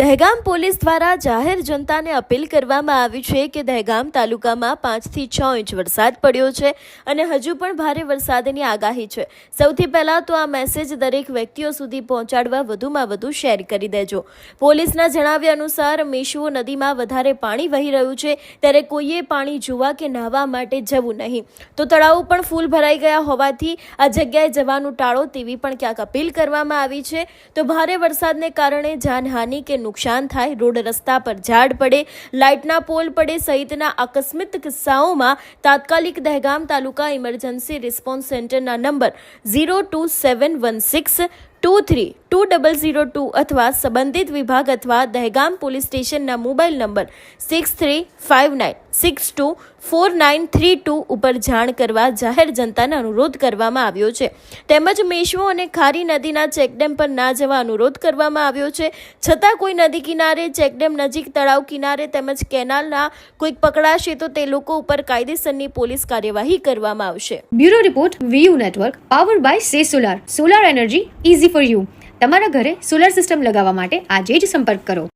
Dehgam police દ્વારા જાહેર જનતાને અપીલ કરવામાં આવી છે કે દહેગામ તાલુકામાં પાંચથી છ ઇંચ વરસાદ પડ્યો છે અને હજુ પણ ભારે વરસાદની આગાહી છે. સૌથી પહેલાં તો આ મેસેજ દરેક વ્યક્તિઓ સુધી પહોંચાડવા વધુમાં વધુ શેર કરી દેજો. પોલીસના જણાવ્યા અનુસાર મેશુઓ નદીમાં વધારે પાણી વહી રહ્યું છે ત્યારે કોઈએ પાણી જોવા કે નાહવા માટે જવું નહીં. તો તળાવો પણ ફૂલ ભરાઈ ગયા હોવાથી આ જગ્યાએ જવાનું ટાળો તેવી પણ ક્યાંક અપીલ કરવામાં આવી છે. તો ભારે વરસાદને કારણે જાનહાનિ કે નુકસાન થાય, રોડ રસ્તા પર ઝાડ પડે, લાઇટના પોલ પડે સહિતના આકસ્મિક કિસ્સાઓમાં તાત્કાલિક દહેગામ તાલુકા ઇમરજન્સી રિસ્પોન્સ સેન્ટરના number zero two seven one six two three two double zero two અથવા સંબંધિત વિભાગ અથવા દહેગામ પોલીસ સ્ટેશનના mobile number six three five nine. Six two four nine three two ઉપર જાણ કરવા જાહેર જનતાને અનુરોધ કરવામાં આવ્યો છે. તેમજ મેશ્વો અને ખારી નદીના ચેકડેમ પર ના જવા અનુરોધ કરવામાં આવ્યો છે. છતાં કોઈ નદી કિનારે, ચેકડેમ નજીક, તળાવ કિનારે તેમજ કેનાલના કોઈક પકડાશે તો તે લોકો ઉપર કાયદેસરની પોલીસ કાર્યવાહી કરવામાં આવશે. Bureau report, VU network power by સે solar. Solar energy easy for you. તમારા ઘરે સોલાર સિસ્ટમ લગાવવા માટે આજે જ સંપર્ક કરો.